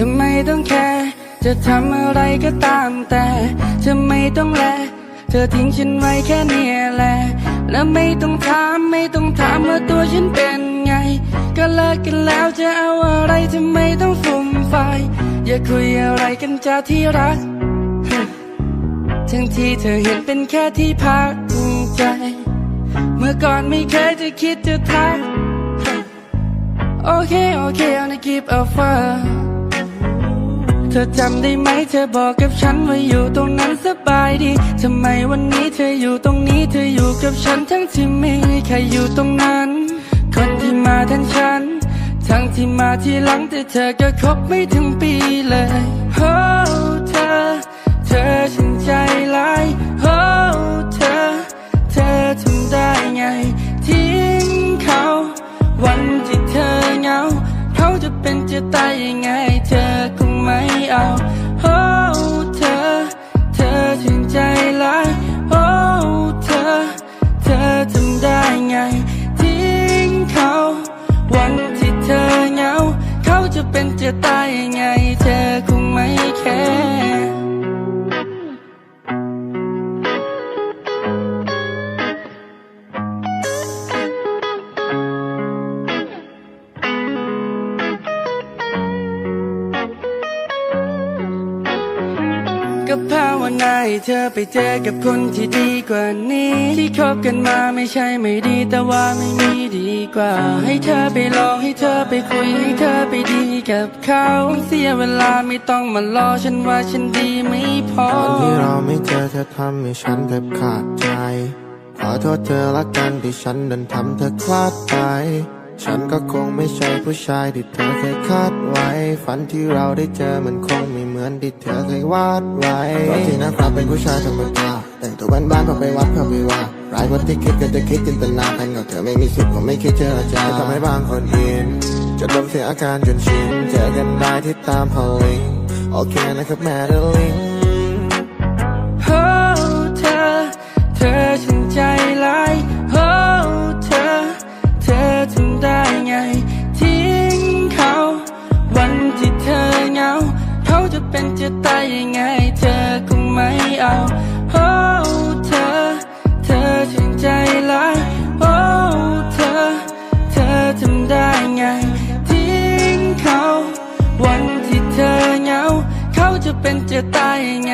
ทำไมต้องแคร์จะทำอะไรก็ตามแต่เธอไม่ต้องแล เธอทิ้งฉันไว้แค่เนี้ยแหละ แล้วไม่ต้องถามไม่ต้องถามว่าตัวฉันเป็นไง ก็เลิกกันแล้วจะเอาอะไรทำไมต้องฟุ่มไฟายอย่าคุยอะไรกันจ้าที่รัก ทั้งที่เธอเห็นเป็นแค่ที่พักใจ เมื่อก่อนไม่เคยจะคิดจะทัก โอเค โอเค I'll keep offer เธอจำได้ไหมเธอบอกกับฉันว่าอยู่ตรงนั้นสบายดีทำไมวันนี้เธออยู่ตรงนี้เธออยู่กับฉันทั้งที่ไม่มีใครอยู่ตรงนั้น คนที่มาแทนฉัน ทั้งที่มาที่หลังแต่เธอก็คบไม่ถึงปีเลยโอ้เธอ เธอฉันใจร้ายโอ้เธอ เธอทำได้ไง ทิ้งเขา วันที่เธอเหงา เขาจะเป็นจะตายยังไง จะ ก็ภาวนาให้เธอไปเจอกับคนที่ดีกว่านี้ ที่คบกันมาไม่ใช่ไม่ดีแต่ว่าไม่มีดีกว่า ให้เธอไปลองให้เธอไปคุยให้เธอไปดีกับเขาเสียเวลาไม่ต้องมารอฉันว่าฉันดีไม่พอวันที่เราไม่เจอเธอทำให้ฉันแทบขาดใจ ขอโทษเธอละกันที่ฉันดันทำเธอคลาดไปฉันก็คงไม่ใช่ผู้ชายที่เธอเคยคาดไว้ ฝันที่เราได้เจอมันคงไม่เหมือน ที่เธอเคยวาดไว้ตอนที่นะครับเป็นผู้ชายธรรมดาแต่งตัวบ้านๆพอไปวัดพอไปว่าร้ายว่าที่คิดก็จะคิดจินตนาการกับเธอไม่มีสิทธิ์ผมไม่คิดเจอใจทำให้บางคนอินจะดมเสียอาการจนชินเจอกันได้ที่ตามพอลิงโอเคนะครับแม่เดลิง เธอเหงาเจะเป็นจะตายยังไง